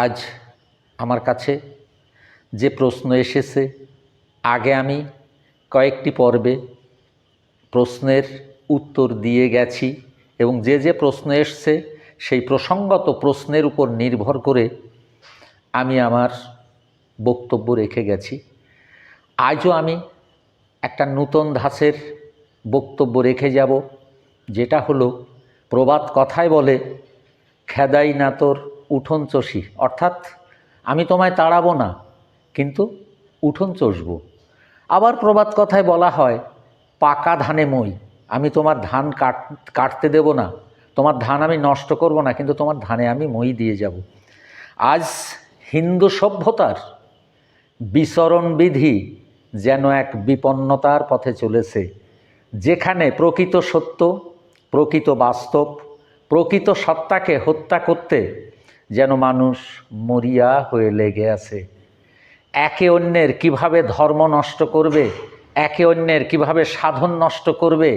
আজ আমার কাছে যে প্রশ্ন এসেছে, আগে আমি কয়েকটি পর্বে প্রশ্নের উত্তর দিয়ে গেছি এবং যে যে প্রশ্ন এসছে, সেই প্রসঙ্গত প্রশ্নের উপর নির্ভর করে আমি আমার বক্তব্য রেখে গেছি। আজও আমি একটা নূতন ধাঁচের বক্তব্য রেখে যাব, যেটা হলো প্রবাদ কথায় বলে, খেদাই না তোর উঠোন চষি অর্থাৎ আমি তোমায় তাড়াবো না, কিন্তু উঠোন চষবো আবার প্রবাদ কথায় বলা হয়, পাকা ধানে মই, আমি তোমার ধান কাট, কাটতে দেব না। তোমার ধান আমি নষ্ট করব না, কিন্তু তোমার ধানে আমি মই দিয়ে যাব। আজ হিন্দু সভ্যতার বিচরণ বিধি যেন এক বিপন্নতার পথে চলেছে, যেখানে প্রকৃত সত্য, প্রকৃত বাস্তব, প্রকৃত সত্তাকে হত্যা করতে যেন মানুষ মরিয়া হয়ে লেগে আছে। একে অন্যের কীভাবে ধর্ম নষ্ট করবে? একে অন্যের কীভাবে সাধন নষ্ট করবে?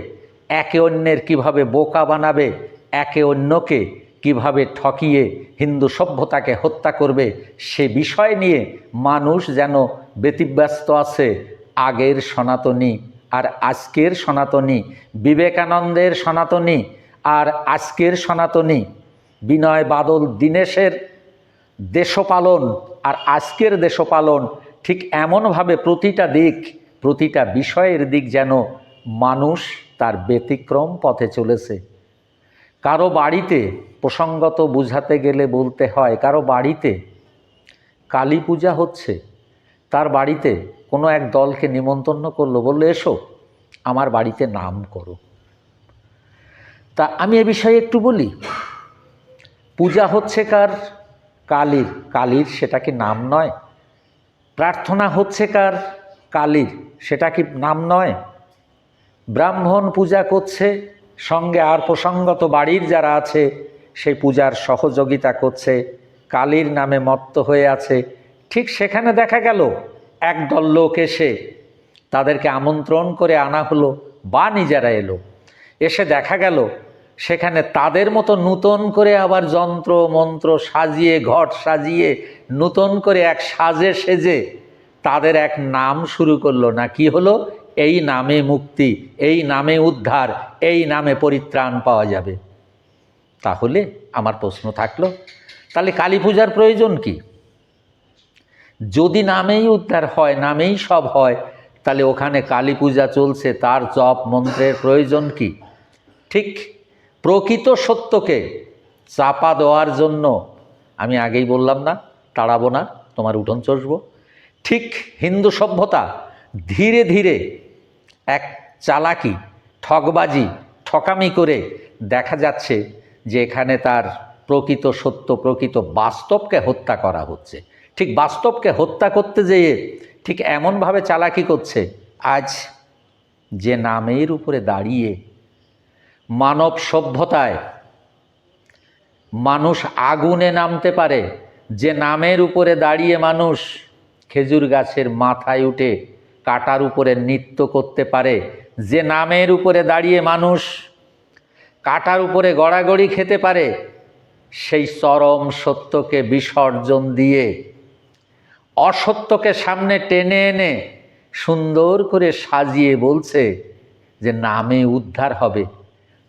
একে অন্যের কীভাবে বোকা বানাবে? একে অন্যকে কীভাবে ঠকিয়ে হিন্দু সভ্যতাকে হত্যা করবে? সে বিষয় নিয়ে মানুষ যেন ব্যতিব্যস্ত আছে আগের সনাতনী আর আজকের সনাতনী, বিবেকানন্দের সনাতনী আর আজকের সনাতনী। বিনয় বাদল দীনেশের দেশপালন আর আজকের দেশপালন ঠিক এমনভাবে প্রতিটা দিক, প্রতিটা বিষয়ের দিক যেন মানুষ তার ব্যতিক্রম পথে চলেছে। কারও বাড়িতে প্রসঙ্গত বুঝাতে গেলে বলতে হয়, কারও বাড়িতে কালী পূজা হচ্ছে, তার বাড়িতে কোনো এক দলকে নিমন্ত্রণ করল, বলল, এসো, আমার বাড়িতে নাম করো। তা আমি এ বিষয়ে একটু বলি। পূজা হচ্ছে কার? কালীর। কালীর সেটা কি নাম নয়? প্রার্থনা হচ্ছে কার? কালীর। সেটা কি নাম নয়? ব্রাহ্মণ পূজা করছে, সঙ্গে আর প্রসঙ্গত বাড়ির যারা আছে, সেই পূজার সহযোগিতা করছে, কালীর নামে মত্ত হয়ে আছে। ঠিক সেখানে দেখা গেল, একদল লোক এসে তাদেরকে আমন্ত্রণ করে আনা হলো, বা নিজেরা এলো। এসে দেখা গেল সেখানে তাদের মতো নূতন করে আবার যন্ত্র, মন্ত্র সাজিয়ে, ঘট সাজিয়ে নূতন করে এক সাজে সেজে তাদের এক নাম শুরু করল। না, কি হলো? এই নামে মুক্তি, এই নামে উদ্ধার, এই নামে পরিত্রাণ পাওয়া যাবে। তাহলে আমার প্রশ্ন থাকল, তাহলে কালী পূজার প্রয়োজন কি? যদি নামেই উদ্ধার হয়, নামেই সব হয়, তাহলে ওখানে কালী পূজা চলছে, তার জপ মন্ত্রের প্রয়োজন কি? ঠিক প্রকৃত সত্যকে চাপা দেওয়ার জন্য আমি আগেই বললাম না, তাড়াবো না, তোমার উঠোন চষবো। ঠিক হিন্দু সভ্যতা ধীরে ধীরে এক চালাকি ঠকবাজি ঠকামি করে দেখা যাচ্ছে যে এখানে তার প্রকৃত সত্য, প্রকৃত বাস্তবকে হত্যা করা হচ্ছে। ঠিক বাস্তবকে হত্যা করতে যেয়ে ঠিক এমনভাবে চালাকি করছে, আজ যে নামের উপরে দাঁড়িয়ে মানব সভ্যতায় মানুষ আগুনে নামতে পারে। যে নামের উপরে দাঁড়িয়ে মানুষ খেজুর গাছের মাথায় উঠে কাটার উপরে নৃত্য করতে পারে। যে নামের উপরে দাঁড়িয়ে মানুষ কাটার উপরে গড়াগড়ি খেতে পারে, সেই চরম সত্যকে বিসর্জন দিয়ে অসত্যকে সামনে টেনে এনে সুন্দর করে সাজিয়ে বলছে যে নামে উদ্ধার হবে।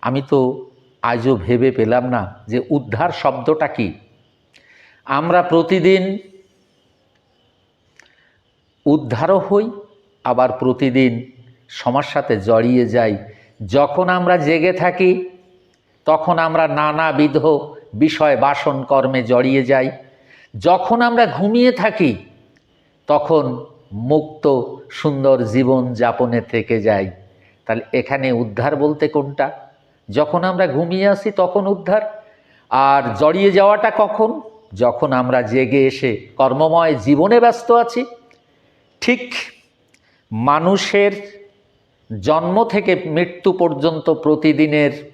আমি তো আজও ভেবে পেলাম না যে উদ্ধার শব্দটা কি। আমরা প্রতিদিন উদ্ধারও হই, আবার প্রতিদিন সমস্যাতে জড়িয়ে যাই। যখন আমরা জেগে থাকি, তখন আমরা নানাবিধ বিষয় বাসন কর্মে জড়িয়ে যাই। যখন আমরা ঘুমিয়ে থাকি, তখন মুক্ত সুন্দর জীবন যাপনে থেকে যাই। তাহলে এখানে উদ্ধার বলতে কোনটা? যখন আমরা ঘুমিয়ে আসি তখন উদ্ধার। আর জড়িয়ে যাওয়াটা কখন? যখন আমরা জেগে এসে কর্মময় জীবনে ব্যস্ত আছি। ঠিক মানুষের জন্ম থেকে মৃত্যু পর্যন্ত প্রতিদিনের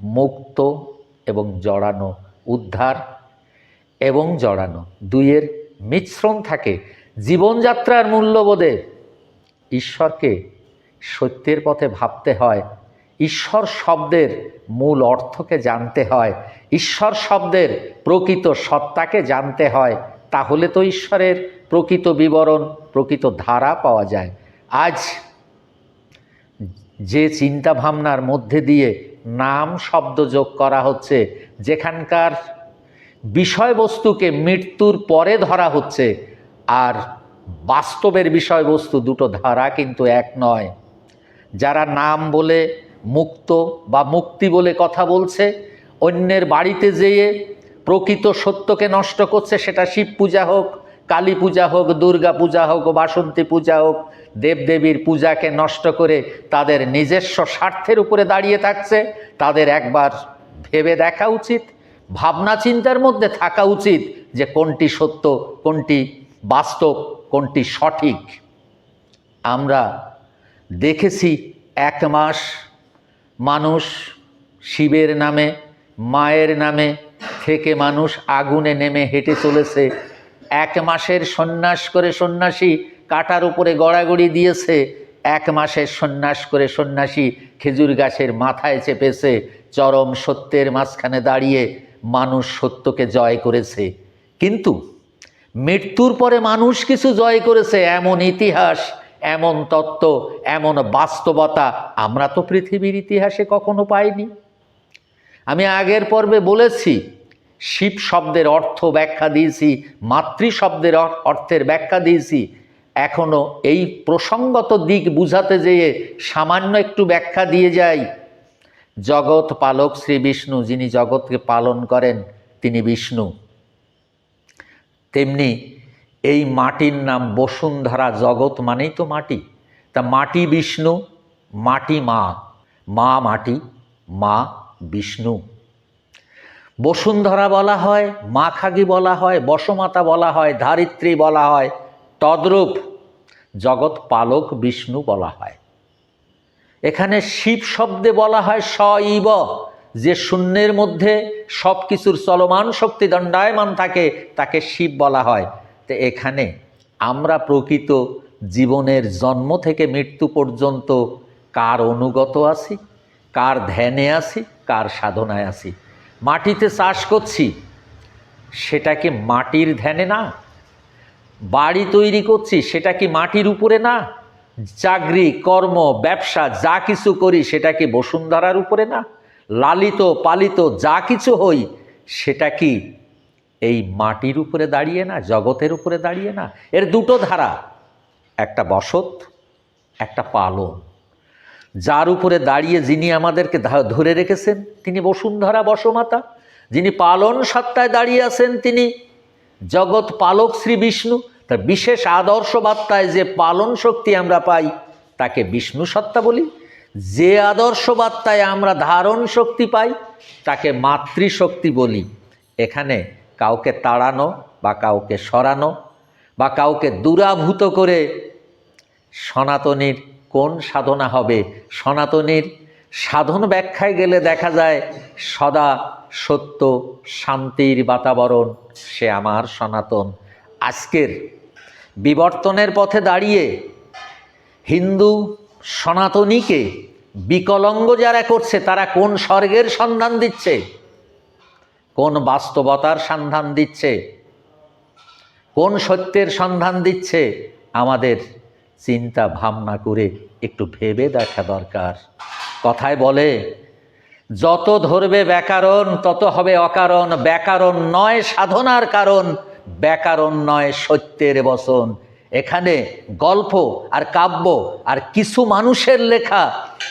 মুক্ত এবং জড়ানো উদ্ধার এবং জড়ানো দুইয়ের মিশ্রণ থাকে। জীবনযাত্রার মূল্যবোধে ঈশ্বরকে সত্যের পথে ভাবতে হয়। ঈশ্বর শব্দের মূল অর্থকে জানতে হয়। ঈশ্বর শব্দের প্রকৃত সত্তাকে জানতে হয়। তাহলে তো ঈশ্বরের প্রকৃত বিবরণ, প্রকৃত ধারা পাওয়া যায়। আজ যে চিন্তা ভাবনার মধ্যে দিয়ে নাম শব্দ যোগ করা হচ্ছে, যেখানকার বিষয়বস্তুকে মৃত্যুর পরে ধরা হচ্ছে, আর বাস্তবের বিষয়বস্তু দুটো ধারা কিন্তু এক নয়। যারা নাম বলে মুক্ত বা মুক্তি বলে কথা বলছে। অন্যের বাড়িতে যেয়ে প্রকৃত সত্যকে নষ্ট করছে, সেটা শিব পূজা হোক, কালী পূজা হোক, দুর্গা পূজা হোক, বাসন্তী পূজা হোক, দেবদেবীর পূজাকে নষ্ট করে তাদের নিজস্ব স্বার্থের উপরে দাঁড়িয়ে থাকছে। তাদের একবার ভেবে দেখা উচিত, ভাবনা চিন্তার মধ্যে থাকা উচিত যে কোনটি সত্য, কোনটি বাস্তব, কোনটি সঠিক। আমরা দেখেছি এক মাস মানুষ শিবের নামে, মায়ের নামে থেকে মানুষ আগুনে নেমে হেঁটে চলেছে। এক মাসের সন্ন্যাস করে সন্ন্যাসী কাটার উপরে গড়াগড়ি দিয়েছে। এক মাসের সন্ন্যাস করে সন্ন্যাসী খেজুর গাছের মাথায় চেপেছে। চরম সত্যের মাঝখানে দাঁড়িয়ে মানুষ সত্যকে জয় করেছে। কিন্তু মৃত্যুর পরে মানুষ কিছু জয় করেছে, এমন ইতিহাস এমন তত্ত্ব, এমন বাস্তবতা আমরা তো পৃথিবীর ইতিহাসে কখনো পাইনি। আমি আগের পর্বে বলেছি, শিব শব্দের অর্থ ব্যাখ্যা দিয়েছি, মাতৃ শব্দের অর্থের ব্যাখ্যা দিয়েছি। এখনও এই প্রসঙ্গত দিক বুঝাতে যেয়ে সামান্য একটু ব্যাখ্যা দিয়ে যাই। জগৎ পালক শ্রী বিষ্ণু, যিনি জগৎকে পালন করেন, তিনি বিষ্ণু। তেমনি এই মাটির নাম বসুন্ধরা জগৎ মানেই তো মাটি। তা মাটি বিষ্ণু, মাটি মা। মা মাটি, মা বিষ্ণু। বসুন্ধরা বলা হয়, মা খাগি বলা হয়, বসমাতা বলা হয়, ধারিত্রী বলা হয়, তদ্রূপ জগৎ পালক বিষ্ণু বলা হয়। এখানে শিব শব্দে বলা হয় স ইব যে শূন্যের মধ্যে সব কিছুর চলমান শক্তি দণ্ডায়মান থাকে, তাকে শিব বলা হয়। তো এখানে আমরা প্রকৃত জীবনের জন্ম থেকে মৃত্যু পর্যন্ত কার অনুগত আছি, কার ধ্যানে আছি, কার সাধনায় আছি। মাটিতে চাষ করছি, সেটা কি মাটির ধ্যানে না? বাড়ি তৈরি করছি, সেটা কি মাটির উপরে না? চাকরি, কর্ম, ব্যবসা, যা কিছু করি, সেটা কি বসুন্ধরার উপরে না? লালিত, পালিত যা কিছু হই, সেটা কি এই মাটির উপরে দাঁড়িয়ে না, জগতের উপরে দাঁড়িয়ে না, এর দুটো ধারা। একটা বসত, একটা পালন। যার উপরে দাঁড়িয়ে যিনি আমাদেরকে ধরে রেখেছেন, তিনি বসুন্ধরা বসমাতা। যিনি পালন সত্তায় দাঁড়িয়ে আছেন, তিনি জগৎ পালক শ্রী বিষ্ণু। তার বিশেষ আদর্শ বার্তায় যে পালন শক্তি আমরা পাই, তাকে বিষ্ণু সত্তা বলি। যে আদর্শ বার্তায় আমরা ধারণ শক্তি পাই, তাকে মাতৃশক্তি বলি। এখানে কাউকে তাড়ানো বা কাউকে সরানো বা কাউকে দূরাভূত করে সনাতনীর কোন সাধনা হবে? সনাতনীর সাধন ব্যাখ্যায় গেলে দেখা যায় সদা সত্য শান্তির বাতাবরণ সে আমার সনাতন। আজকের বিবর্তনের পথে দাঁড়িয়ে হিন্দু সনাতনীকে বিকলঙ্গ যারা করছে, তারা কোন স্বর্গের সন্ধান দিচ্ছে? কোন বাস্তবতার সন্ধান দিচ্ছে? কোন সত্যের সন্ধান দিচ্ছে? আমাদের চিন্তা ভাবনা করে একটু ভেবে দেখা দরকার। কথায় বলে, যত ধরবে ব্যাকরণ, তত হবে অকারণ। ব্যাকরণ নয় সাধনার কারণ, ব্যাকরণ নয় সত্যের বসন এখানে গল্প আর কাব্য আর কিছু মানুষের লেখা,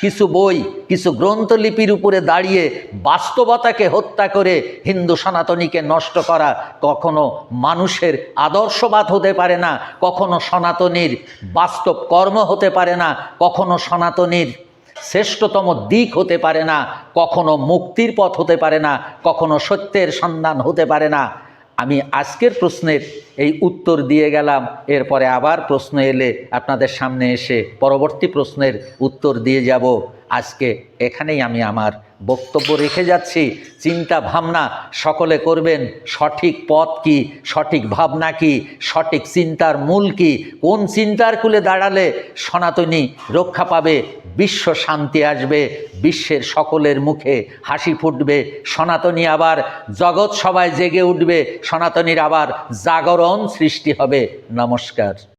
কিছু বই, কিছু গ্রন্থলিপির উপরে দাঁড়িয়ে বাস্তবতাকে হত্যা করে হিন্দু সনাতনীকে নষ্ট করা কখনো মানুষের আদর্শবাদ হতে পারে না, কখনো সনাতনীর বাস্তব কর্ম হতে পারে না, কখনো সনাতনীর শ্রেষ্ঠতম দিক হতে পারে না, কখনো মুক্তির পথ হতে পারে না, কখনো সত্যের সন্ধান হতে পারে না। আমি আজকের প্রশ্নের এই উত্তর দিয়ে গেলাম। এরপরে আবার প্রশ্ন এলে আপনাদের সামনে এসে পরবর্তী প্রশ্নের উত্তর দিয়ে যাব। আজকে এখানেই আমি আমার বক্তব্য রেখে যাচ্ছি। চিন্তা ভাবনা সকলে করবেন। সঠিক পথ কি? সঠিক ভাবনা কি? সঠিক চিন্তার মূল কি? কোন চিন্তার কুলে দাঁড়ালে সনাতনী রক্ষা পাবে? বিশ্ব শান্তি আসবে, বিশ্বের সকলের মুখে হাসি ফুটবে, সনাতনী আবার জগৎ সবাই জেগে উঠবে, সনাতনীর আবার জাগরণ সৃষ্টি হবে। নমস্কার।